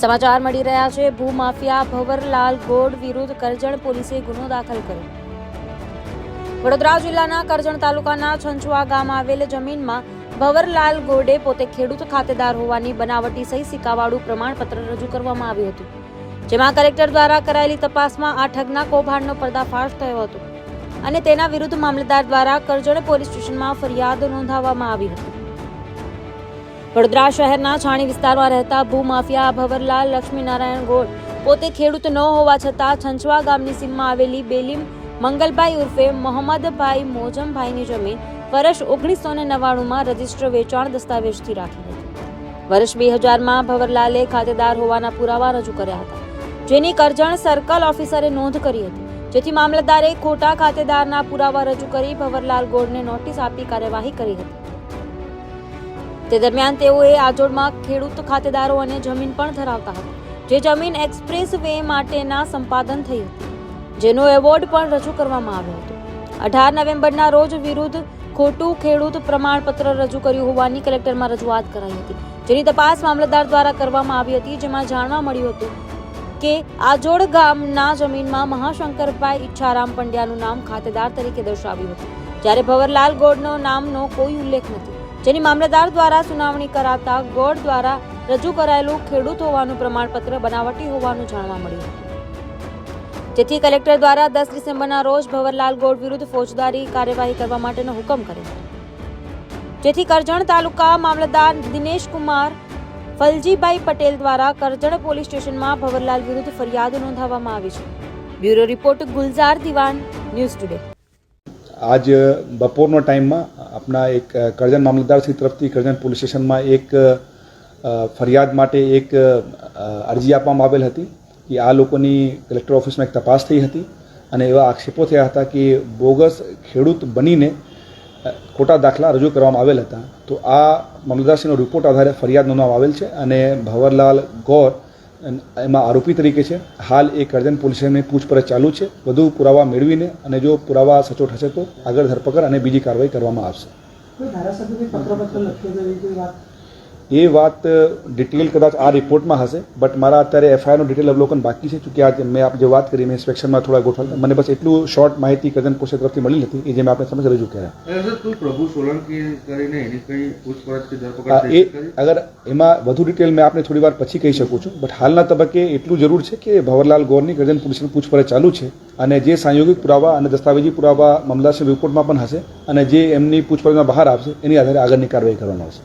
સમાચાર મળી રહ્યા છે. ભૂમાફિયા ભવરલાલ ગોડ વિરુદ્ધ કરજણ પોલીસે ગુનો દાખલ કર્યો. વડોદરા જિલ્લાના કરજણ તાલુકાના છંછુઆ ગામ આવેલ જમીનમાં ભવરલાલ ગોડે પોતે ખેડૂત ખાતેદાર હોવાની બનાવટી સહી સિક્કાવાળું પ્રમાણપત્ર રજૂ કરવામાં આવ્યું હતું. જેમાં કલેક્ટર દ્વારા કરાયેલી તપાસમાં આ ઠગના કૌભાંડનો પર્દાફાશ થયો હતો અને તેના વિરુદ્ધ મામલતદાર દ્વારા કરજણ પોલીસ સ્ટેશનમાં ફરિયાદ નોંધાવવામાં આવી હતી. વડોદરા શહેરના છાણી વિસ્તારમાં રહેતા ભૂમાફિયા ભવરલાલ લક્ષ્મીનારાયણ ગોળ પોતે ખેડૂત ન હોવા છતાં છંછવા ગામની સીમમાં આવેલી બેલીમ મંગલભાઈ ઉર્ફે મોહમ્મદભાઈ મોજમભાઈની જમીન વર્ષ ઓગણીસો ને નવ્વાણુંમાં રજિસ્ટર વેચાણ દસ્તાવેજથી રાખી હતી. વર્ષ બે હજારમાં ભવરલાલે ખાતેદાર હોવાના પુરાવા રજૂ કર્યા હતા. જેની કરજણ સર્કલ ઓફિસરે નોંધ કરી હતી. જેથી મામલતદારે ખોટા ખાતેદારના પુરાવા રજૂ કરી ભવરલાલ ગોળને નોટિસ આપી કાર્યવાહી કરી હતી. તે દરમિયાન તેઓએ આજોડમાં ખેડૂત ખાતેદારો અને જમીન પણ ધરાવતા હતા, જે જમીન એક્સપ્રેસ વે માટેના સંપાદન થઈ હતી, જેનો એવોર્ડ પણ રજૂ કરવામાં આવ્યો હતો. અઢાર નવેમ્બરના રોજ વિરુદ્ધ ખોટું ખેડૂત પ્રમાણપત્ર રજૂ કર્યું હોવાની કલેક્ટરમાં રજૂઆત કરાઈ હતી, જેની તપાસ મામલતદાર દ્વારા કરવામાં આવી હતી, જેમાં જાણવા મળ્યું હતું કે આજોડ ગામના જમીનમાં મહાશંકરભાઈ ઈચ્છારામ પંડ્યાનું નામ ખાતેદાર તરીકે દર્શાવ્યું હતું, જ્યારે ભવરલાલ ગોડનો નામનો કોઈ ઉલ્લેખ નથી. જેની મામલતદાર દ્વારા સુનાવણી કરાતા ગોળ દ્વારા રજૂ કરાયેલું ખેડૂત હોવાનું પ્રમાણપત્ર બનાવટી હોવાનું જાણવા મળ્યું. જેથી કલેક્ટર દ્વારા દસ ડિસેમ્બરના રોજ ભવરલાલ ગોળ વિરુદ્ધ ફોજદારી કાર્યવાહી કરવા માટેનો હુકમ કર્યો. જેથી કરજણ તાલુકા મામલતદાર દિનેશ કુમાર, ફલજીભાઈ પટેલ દ્વારા કરજણ પોલીસ સ્ટેશનમાં ભવરલાલ વિરુદ્ધ ફરિયાદ નોંધાવવામાં આવી છે. બ્યુરો રિપોર્ટ ગુલઝાર દિવાન, ન્યૂઝ ટુડે. આજ બપોરનો ટાઈમમાં આપણા એક કરજણ મામલતદારશ્રી તરફથી કરજણ પોલીસ સ્ટેશનમાં એક ફરિયાદ માટે એક અરજી આપવામાં આવેલ હતી કે આ લોકોની કલેક્ટર ઓફિસમાં એક તપાસ થઈ હતી અને એવા આક્ષેપો થયા હતા કે બોગસ ખેડૂત બનીને ખોટા દાખલા રજૂ કરવામાં આવેલ હતા. તો આ મામલતદારશ્રીનો રિપોર્ટ આધારે ફરિયાદ નોંધવામાં આવેલ છે અને ભવરલાલ ગૌર એમાં આરોપી તરીકે છે. હાલ એ કરજણ પોલીસને પૂછપરછ ચાલુ છે. વધુ પુરાવા મેળવીને અને જો પુરાવા સચોટ હશે તો આગળ ધરપકડ અને બીજી કાર્યવાહી કરવામાં આવશે. એ વાત ડિટેલ કદાચ આ રિપોર્ટમાં હશે બટ મારા અત્યારે એફઆઈઆરનું ડિટેલ અવલોકન બાકી છે ચૂંકિ આજે મેં આપ જે વાત કરી મેં ઇન્સ્પેક્શનમાં થોડા ગોઠવતા મને બસ એટલું શોર્ટ માહિતી કદન પોલીસ તરફથી મળી હતી એ જે મેં આપણે સમક્ષ રજૂ કર્યા. પ્રભુ સોલંકી કરીને એની કઈ પૂછપરછ કે ધરપકડ એ અગર એમાં વધુ ડિટેલ મેં આપને થોડી વાર પછી કહી શકું છું બટ હાલના તબક્કે એટલું જરૂર છે કે ભવરલાલ ગોરની ગજન પોલીસની પૂછપરછ ચાલુ છે અને જે સાંયોગિક પુરાવા અને દસ્તાવેજી પુરાવા મામલાશ્રી રિપોર્ટમાં પણ હશે અને જે એમની પૂછપરછમાં બહાર આવશે, એની આધારે આગળની કાર્યવાહી કરવામાં આવશે.